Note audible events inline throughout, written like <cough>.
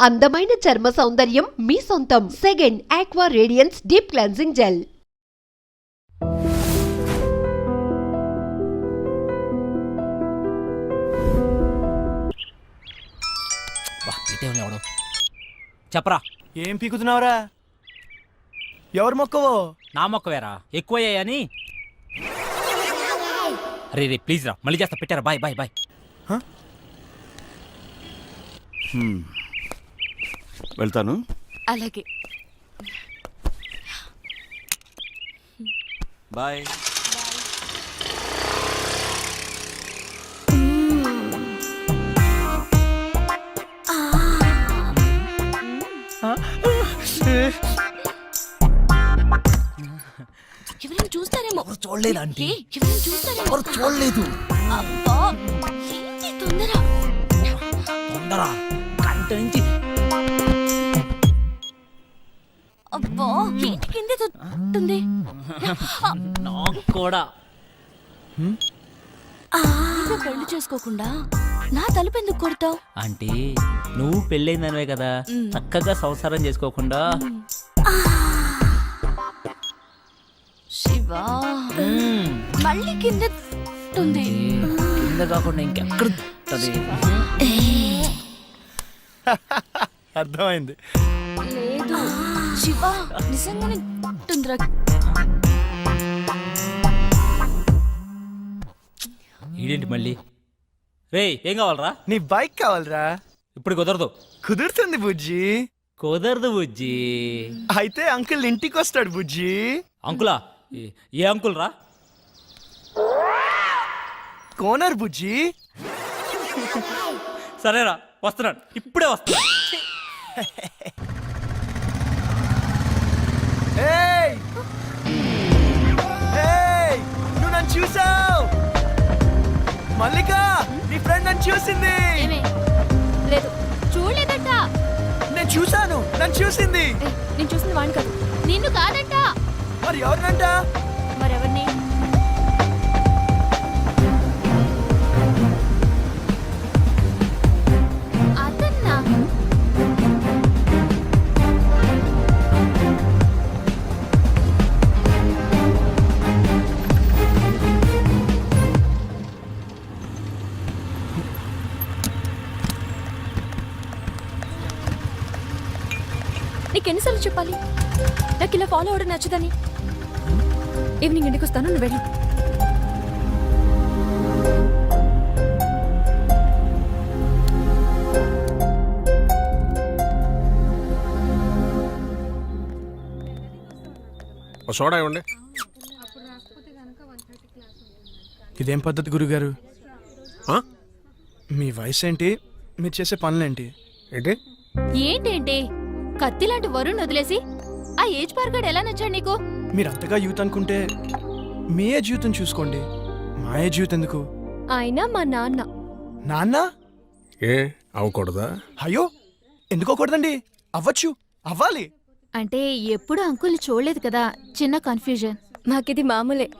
అందమైన చర్మ సౌందర్యం మీ సొంతం. Second aqua radiance deep cleansing gel చెప్పరా. ఏం పీకుతున్నావురా? ఎవరు మొక్కవో? నా మొక్క వేరా ఎక్కువయ్యాయని. అరే రే ప్లీజ్ రా. మళ్ళీ చేస్తా. పెట్టారా? Bye bye bye. వెళ్తాను. అలాగే. బాయ్. ఎవరైనా చూస్తారేమో? చూడలేదు ఆంటీ. ఏ, ఎవరైనా చూస్తారేమో? ఎవరు చూడలేదు? అబ్బా ఏంటి తొందర? తొందర. గంట ఏంటి కింద తొట్టుంది <laughs> నాకు కూడా. పెళ్ళి చేసుకోకుండా నా తలుపు ఎందుకు కొడతావు? ఆంటీ నువ్వు పెళ్ళైందనివే కదా. చక్కగా సంసారం చేసుకోకుండా. శివా. మళ్ళీ కింద ఉంది కింద కాకుండా ఇంకెక్కడ? <laughs> అర్థమైంది. లేదు. శివా నిజంగానే ఉంటుందిరా ఈడేంటి మళ్ళీ? రే ఏం కావాలరా? నీ బైక్ కావాలరా? ఇప్పుడు కుదరదు. కుదురుతుంది బుజ్జి. కుదరదు బుజ్జి. అయితే అంకుల్ ఇంటికి వస్తాడు బుజ్జి. అంకులా? ఏ- ఏ అంకుల్ రా కోనర్ బుజ్జి. సరేరా వస్తున్నాడు. ఇప్పుడే వస్తున్నాడు. <laughs> ఏయ్! ఏయ్! నువ్వు నన్ను చూసావు? మల్లిక నీ ఫ్రెండ్ నన్ను చూసింది. ఏమే? లేదు. చూడలేదట. నేను చూసాను నన్ను చూసింది. నేను చూసింది వాడిని కాదు. నిన్ను కాదట. మరి ఎవరినంట? నీకెన్నిసార్లు చెప్పాలి? నాకు ఇలా ఫాలో అవడం నచ్చదని. ఈవినింగ్ ఇంటికి వస్తాను నువ్వు వెళ్ళు. సోడా ఇవ్వండి. ఇదేం పద్ధతి గురుగారు? ఆ? మీ వయసు ఏంటి మీరు చేసే పనులేంటి? ఏంటి? ఏంటేంటి? కత్తి లాంటి వరుణ్ వదిలేసి ఆ ఏజ్ పార్గాడు ఎలా నచ్చాడు నీకు? మీరు అంతగా యూత్ అనుకుంటే మీ ఏ జీవితం చూసుకోండి. మా ఏ జీవితం ఎందుకు? ఆయన మా నాన్న. నాన్న? ఏ అవ్వకూడదా? అయ్యో ఎందుకోకూడదండి అవ్వచ్చు అవ్వాలి. అంటే ఎప్పుడు అంకుల్ని చూడలేదు కదా చిన్న కన్ఫ్యూజన్ మాకిది మామూలే.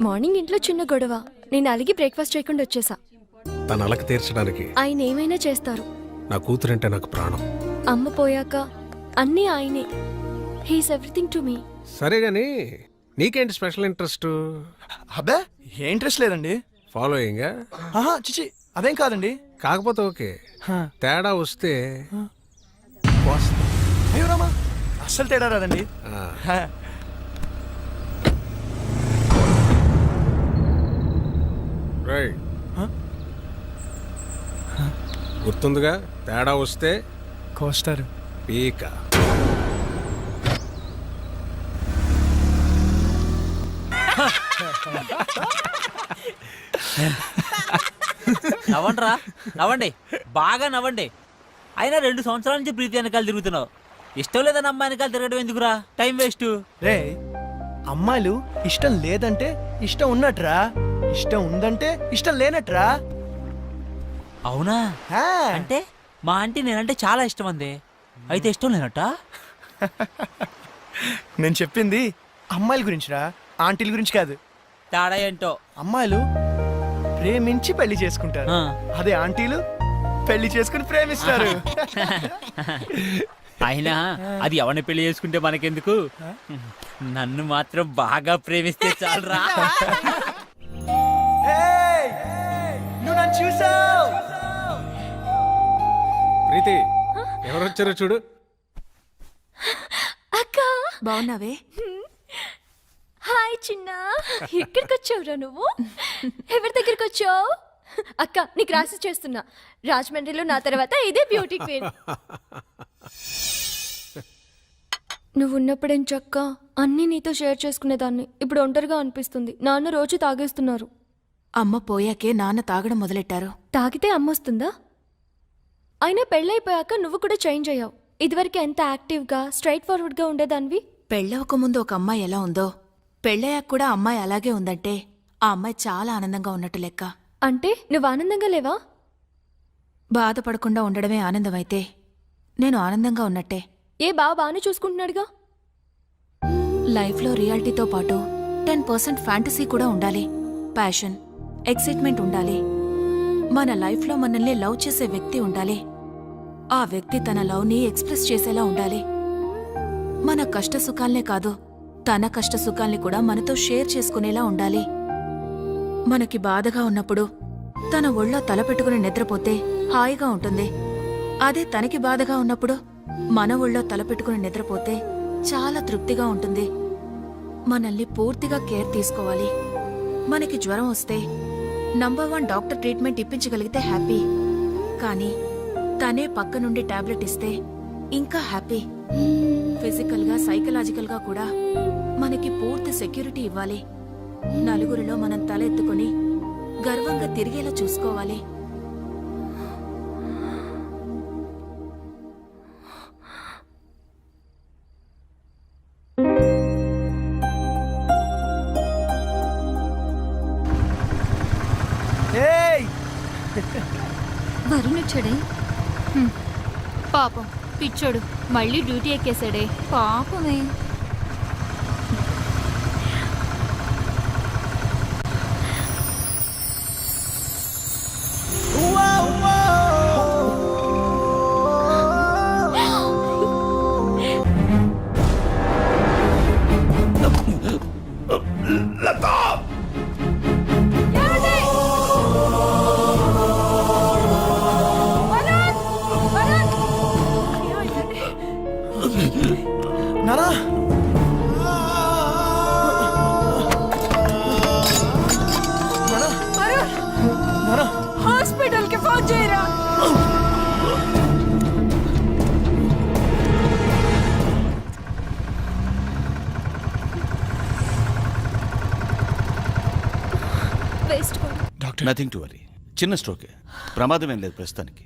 మార్నింగ్ ఇంట్లో చిన్న గొడవ. నేను అలిగి బ్రేక్ఫాస్ట్ చేయకుండా వచ్చేసా. తన అలక తీర్చడానికి ఆయన ఏమైనా చేస్తారు. నా కూతురంటే నాకు ప్రాణం. అమ్మ పోయాక అన్నీ ఆయనే. హీస్ ఎవ్రీథింగ్ టు మీ సరే గాని నీకేంటి స్పెషల్ ఇంట్రెస్ట్? అబ్బే ఏ ఇంట్రెస్ట్ లేదండి. ఫాలోయింగ్? ఆహా చిచి అదేం కాదండి. కాకపోతే ఓకే. హా. తేడా వస్తే అయ్యో రామా అస్సలు తేడా రాదండి. ఆ, హా. రైట్. హ? గుర్తుందిగా? తేడా వస్తే? కోస్తారు పీక. నవ్వండిరా నవ్వండి. బాగా నవ్వండి. అయినా రెండు సంవత్సరాల నుంచి ప్రీతి వెనకాల తిరుగుతున్నావు. ఇష్టం లేదని అమ్మాయి వెనకాల తిరగడం ఎందుకురా? టైం వేస్ట్ రే అమ్మాయిలు ఇష్టం లేదంటే ఇష్టం ఉన్నట్రా. ఇష్టం ఉందంటే ఇష్టం లేనట్రా. అవునా? హా. అంటే మా ఆంటీ నేనంటే చాలా ఇష్టం అంది. అయితే ఇష్టం లేనట్ట? నేను చెప్పింది అమ్మాయిల గురించిరా ఆంటీల గురించి కాదు. తేడా ఏంటో? అమ్మాయిలు ప్రేమించి పెళ్ళి చేసుకుంటారు. అదే ఆంటీలు పెళ్ళి చేసుకుని ప్రేమిస్తారు. <laughs> అయినా అది ఎవరిని పెళ్ళి చేసుకుంటే మనకెందుకు? నన్ను మాత్రం బాగా ప్రేమిస్తే చాలరా. <laughs> ఏయ్! నువ్వు నన్ను చూసావు. ప్రీతి ఎవరు వచ్చారో చూడు. అక్క. బాగున్నావే? హాయ్ చిన్న. ఎక్కడికి వచ్చావురా నువ్వు? ఎవరి దగ్గరికి వచ్చావు అక్క నీకు రాసి చేస్తున్నా. రాజమండ్రిలో నా తర్వాత ఇదే బ్యూటీ క్వీన్ నువ్వు ఉన్నప్పుడేం చక్క? అన్నీ నీతో షేర్ చేసుకునేదాన్ని. ఇప్పుడు ఒంటరిగా అనిపిస్తుంది. నాన్న రోజు తాగేస్తున్నారు. అమ్మ పోయాకే నాన్న తాగడం మొదలెట్టారు? తాగితే అమ్మొస్తుందా? అయినా పెళ్ళైపోయాక నువ్వు కూడా చేంజ్ అయ్యావు. ఇదివరకు ఎంత యాక్టివ్గా స్ట్రైట్ ఫార్వర్డ్గా ఉండేదానివి? పెళ్ళవక ముందు ఒక అమ్మాయి ఎలా ఉందో పెళ్ళయ్యాక కూడా అమ్మాయి అలాగే ఉందంటే ఆ అమ్మాయి చాలా ఆనందంగా ఉన్నట్టు లెక్క. అంటే నువ్వు ఆనందంగా లేవా? బాధపడకుండా ఉండడమే ఆనందమైతే నేను ఆనందంగా ఉన్నట్టే. ఏ బావ బాగానే చూసుకుంటున్నాడుగా? లైఫ్లో రియాలిటీతో పాటు టెన్ పర్సెంట్ ఫ్యాంటసీ కూడా ఉండాలి. ప్యాషన్ ఎక్సైట్మెంట్ ఉండాలి. మన లైఫ్లో మనల్ని లవ్ చేసే వ్యక్తి ఉండాలి. ఆ వ్యక్తి తన లవ్ని ఎక్స్ప్రెస్ చేసేలా ఉండాలి. మన కష్ట సుఖాల్నే కాదు తన కష్ట సుఖాల్ని కూడా మనతో షేర్ చేసుకునేలా ఉండాలి. మనకి బాధగా ఉన్నప్పుడు తన ఒళ్ళో తలపెట్టుకుని నిద్రపోతే హాయిగా ఉంటుంది. అదే తనకి బాధగా ఉన్నప్పుడు మన ఒళ్ళో తలపెట్టుకుని నిద్రపోతే చాలా తృప్తిగా ఉంటుంది. మనల్ని పూర్తిగా కేర్ తీసుకోవాలి. మనకి జ్వరం వస్తే నంబర్ వన్ డాక్టర్ ట్రీట్మెంట్ ఇప్పించగలిగితే హ్యాపీ. కానీ తనే పక్క నుండి టాబ్లెట్ ఇస్తే ఇంకా హ్యాపీ. ఫిజికల్గా సైకలాజికల్గా కూడా మనకి పూర్తి సెక్యూరిటీ ఇవ్వాలి. నలుగురిలో మనం తల ఎత్తుకుని గర్వంగా తిరిగేలా చూసుకోవాలి. ఏయ్! వరుణ్ వచ్చాడే. పాపం. పిచ్చోడు మళ్ళీ డ్యూటీ ఎక్కేశాడే. పాపమే. Waste doctor. Nothing to worry చిన్న స్ట్రోకే. ప్రమాదం ఏం లేదు ప్రస్తుతానికి.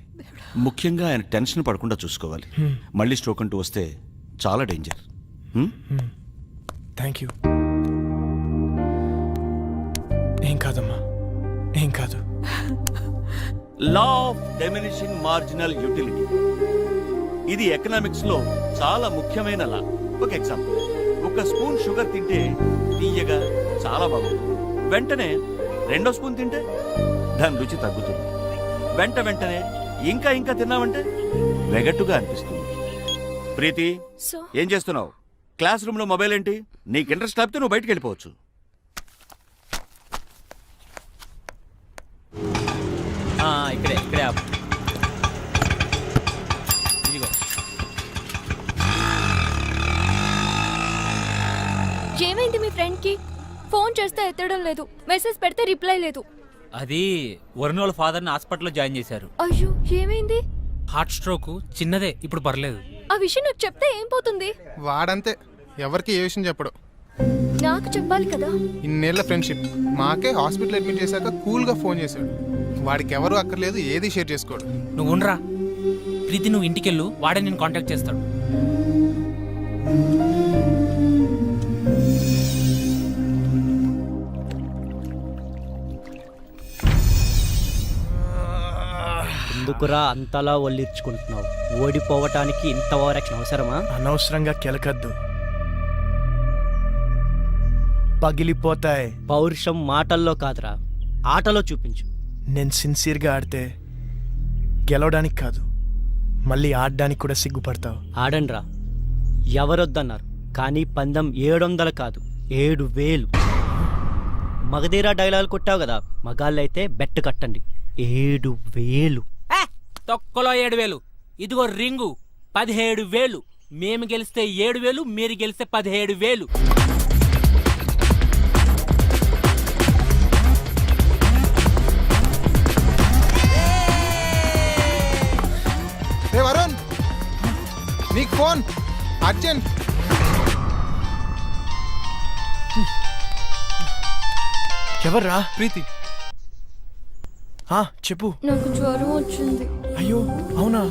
ముఖ్యంగా ఆయన టెన్షన్ పడకుండా చూసుకోవాలి. మళ్ళీ స్ట్రోక్ అంటూ వస్తే చాలా డేంజర్? థ్యాంక్ యూ ఏం కాదమ్మా. ఏం కాదు. Law of diminishing marginal utility ఇది ఎకనామిక్స్లో చాలా ముఖ్యమైన లా ఒక ఎగ్జాంపుల్ ఒక స్పూన్ షుగర్ తింటే తీయగా చాలా బాగుంటుంది. వెంటనే రెండో స్పూన్ తింటే దాని రుచి తగ్గుతుంది. వెంట వెంటనే ఇంకా ఇంకా తిన్నామంటే వెగట్టుగా అనిపిస్తుంది. ప్రీతి ఏం చేస్తున్నావు? క్లాస్ రూమ్లో మొబైల్ ఏంటి? నీకు ఇంట్రెస్ట్ లేకపోతే నువ్వు బయటికి వెళ్ళిపోవచ్చు. ఆ, ఇక్కడే ఇక్కడే. ఇదిగో. ఏమైంది మీ ఫ్రెండ్కి? ఫోన్ చేస్తే ఎత్తడం లేదు. మెసేజ్ పెడితే రిప్లై లేదు. అది వరుణ్ వాళ్ళ ఫాదర్ని హాస్పిటల్లో జాయిన్ చేశారు. అయ్యో ఏమైంది? హార్ట్ స్ట్రోక్ చిన్నదే ఇప్పుడు పర్లేదు. ఆ విషయం నాకు చెప్తే ఏం పోతుంది? వాడంతే ఎవరికి ఏ విషయం చెప్పడు. నాకు చెప్పాలి కదా? ఇన్నేళ్ళ ఫ్రెండ్షిప్. మాకే హాస్పిటల్ అడ్మిట్ చేశాక కూల్గా ఫోన్ చేశాడు. వాడికి ఎవరు అక్కర్లేదు ఏది షేర్ చేసుకోడు. నువ్వు ఉండరా? ప్రీతి నువ్వు ఇంటికెళ్ళు వాడే నేను కాంటాక్ట్ చేస్తాడు. ఎందుకురా అంతలా ఒల్లిర్చుకుంటున్నావు ఓడిపోవటానికి ఇంత ఓవరాక్షన్ అవసరమా? అనవసరంగా కెలకద్దు. పగిలిపోతాయి. పౌరుషం మాటల్లో కాదురా. ఆటలో చూపించు. నేను సిన్సియర్గా ఆడితే గెలవడానికి కాదు మళ్ళీ ఆడడానికి కూడా సిగ్గుపడతావు. ఆడండ్రా. ఎవరొద్దన్నారు కానీ పందెం ఏడు వందలు కాదు ఏడు వేలు. మగధీరా డైలాగ్ కొట్టావు కదా మగాళ్ళైతే బెట్ కట్టండి. ఏడు వేలు. తొక్కలో ఏడు వేలు. ఇదిగో రింగు పదిహేడు వేలు. మేము గెలిస్తే ఏడు వేలు మీరు గెలిస్తే పదిహేడు వేలు. రే వరుణ్ నీకు ఫోన్. అర్జెంట్. ఎవర్రా? ప్రీతి. చెప్పు. నాకు జ్వరం వచ్చింది. అయ్యో అవునా.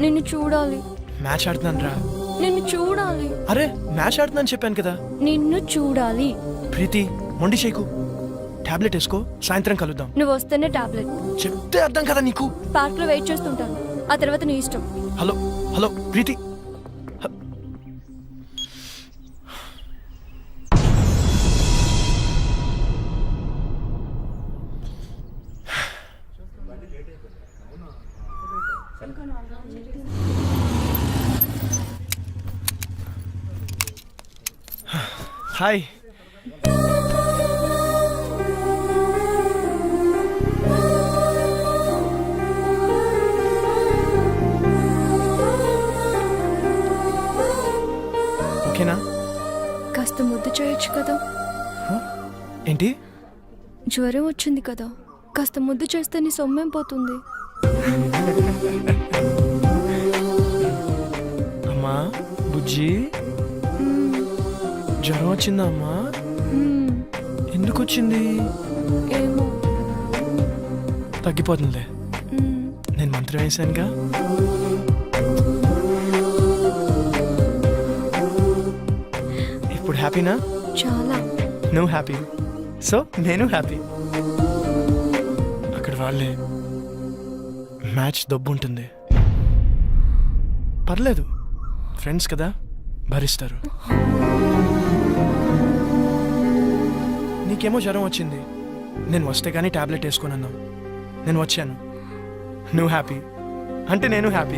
నిన్ను చూడాలి. మ్యాచ్ ఆడుతున్నాను రా నిన్ను చూడాలి. అరే మ్యాచ్ ఆడుతున్నాను చెప్పాను కదా. నిన్ను చూడాలి. ప్రీతి మొండి షేకు. టాబ్లెట్ వేసుకో సాయంత్రం కలుద్దాం. నువ్వు వస్తేనే టాబ్లెట్. చెప్తే అర్థం కదా నీకు. పార్క్లో వెయిట్ చేస్తుంటాను. ఆ తర్వాత నీ ఇష్టం. హలో హలో ప్రీతి. హాయ్ ఓకేనా కాస్త ముద్దు చేయొచ్చు కదా? ఏంటి? జ్వరం వచ్చింది కదా. కాస్త ముద్దు చేస్తే నీ సొమ్మేం పోతుంది? <laughs> అమ్మా బుజ్జి. జ్వరం వచ్చిందా అమ్మా మ్మ్. ఎందుకు వచ్చింది ఏమో. తగ్గిపోతుందిలే. నేను మంత్రం వేశానుగా ఇప్పుడు హ్యాపీనా? చాలా. నువ్వు హ్యాపీ. సో నేను హ్యాపీ. అక్కడ వాళ్ళే మ్యాచ్ దొబ్బు ఉంటుంది. పర్లేదు. ఫ్రెండ్స్ కదా భరిస్తారు. నీకేమో జ్వరం వచ్చింది. నేను వస్తే కానీ టాబ్లెట్ వేసుకున్నాను నేను వచ్చాను. నువ్వు హ్యాపీ. అంటే నేను హ్యాపీ.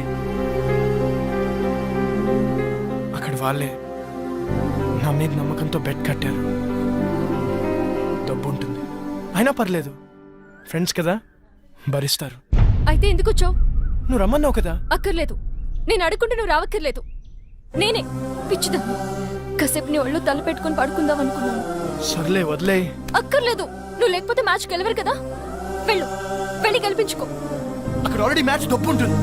అక్కడ వాళ్ళే నా మీద నమ్మకంతో బెడ్ కట్టారు. డబ్బు ఉంటుంది. అయినా పర్లేదు. ఫ్రెండ్స్ కదా? భరిస్తారు. అయితే ఎందుకు వచ్చావు? నువ్వు రమ్మన్నావు కదా? అక్కర్లేదు. నేను అడుగుంటే నువ్వు రావక్కర్లేదు. నేనే. పిచ్చిదా కాసేపు నీ ఒళ్ళు తల పెట్టుకొని పడుకుందాం అనుకున్నాను. సర్లే వదిలే. అక్కర్లేదు. నువ్వు లేకపోతే మ్యాచ్ గెలవరు కదా. వెళ్ళు. వెళ్ళి గెలిపించుకో. అక్కడ ఆల్రెడీ మ్యాచ్ డబ్బు ఉంటుంది.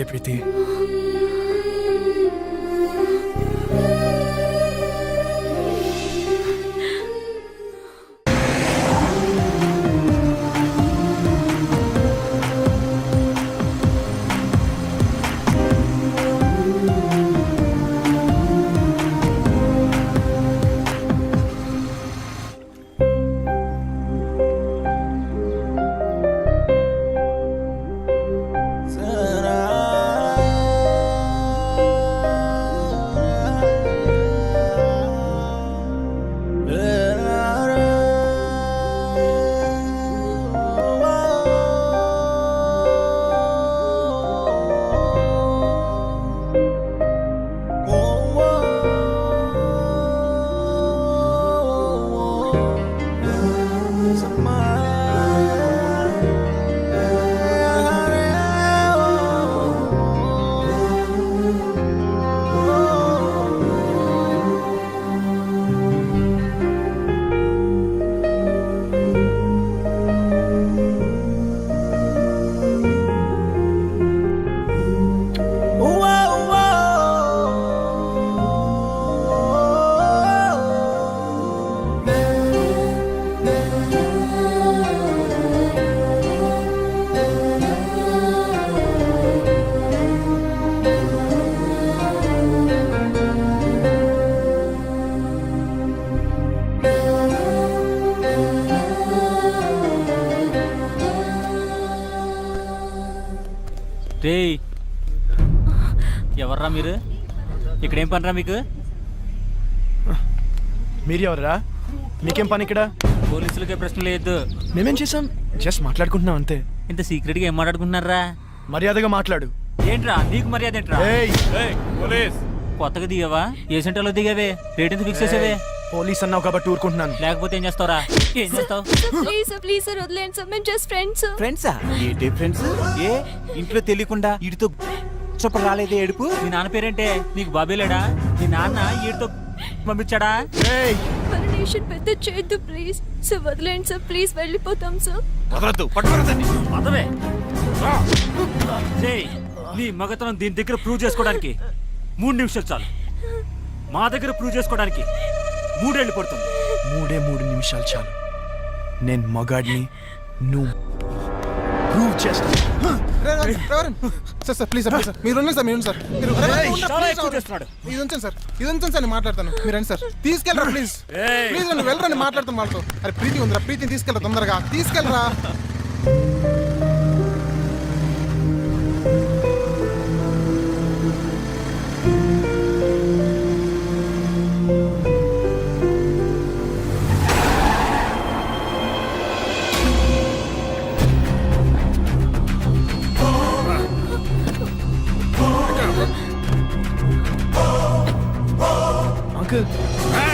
హ్యాపీ బర్త్డే రేయ్. ఎవర్రా మీరు? ఇక్కడేం పనిరా మీకు? మీరు ఎవరా మీకేం పని ఇక్కడ? పోలీసులకే ప్రశ్న లేదు మేమేం చేసాం జస్ట్ మాట్లాడుకుంటున్నాం అంతే. ఇంత సీక్రెట్గా ఏం మాట్లాడుకుంటున్నారా? మర్యాదగా మాట్లాడు. ఏంట్రా? నీకు మర్యాద ఏంట్రా? ఏయ్. కొత్తగా దిగావా? ఏ సెంటర్లో దిగావే? రేట్ ఎంత ఫిక్స్ చేసేవే? పోలీస్ అన్నావు కాబట్టి ఊరుకుంటున్నాను. లేకపోతే ఏం చేస్తావురా? ఏం చేస్తావు? ప్లీజ్ సార్ ప్లీజ్ సార్ వదిలేండి సార్ మేము జస్ట్ ఫ్రెండ్స్ ఫ్రెండ్సా ఏంటి ఫ్రెండ్స్ ఏ? ఇంట్లో తెలియకుండా ఇడితో చొప్ప రాలేదే ఏడుపు? మీ నాన్న పేరేంటే? నీకు బాబే లేడా? మీ నాన్న ఈడితో పంపించాడా? నేషన్ పెద్ద చేయొద్దు ప్లీజ్ సార్ వదిలేండి సార్ ప్లీజ్ వెళ్ళిపోతాం సార్ వదలద్దు పట్టుకోరదండి పదవే. రేయ్, నీ మగతనం దీని దగ్గర ప్రూవ్ చేసుకోవడానికి. మూడు నిమిషాలు చాలు. మా దగ్గర ప్రూవ్ చేసుకోవడానికి. మూడేళ్ళు పడుతుంది. మూడే మూడు నిమిషాలు చాలు. నేను మగాడిని నువ్వు prove sir sir please sir please sir. మీరు ఉండండి సార్ మీరు సార్. మీరు సార్. ఇది ఉంచండి సార్ ఇది ఉంచండి సార్ నేను మాట్లాడతాను. మీరు రండి సార్. తీసుకెళ్ళరా ప్లీజ్. ప్లీజ్ వెళ్ళరండి మాట్లాడతాను వాళ్ళతో. అరే ప్రీతి ఉందిరా ప్రీతిని తీసుకెళ్ళరా తొందరగా. తీసుకెళ్ళరా. இருக்கு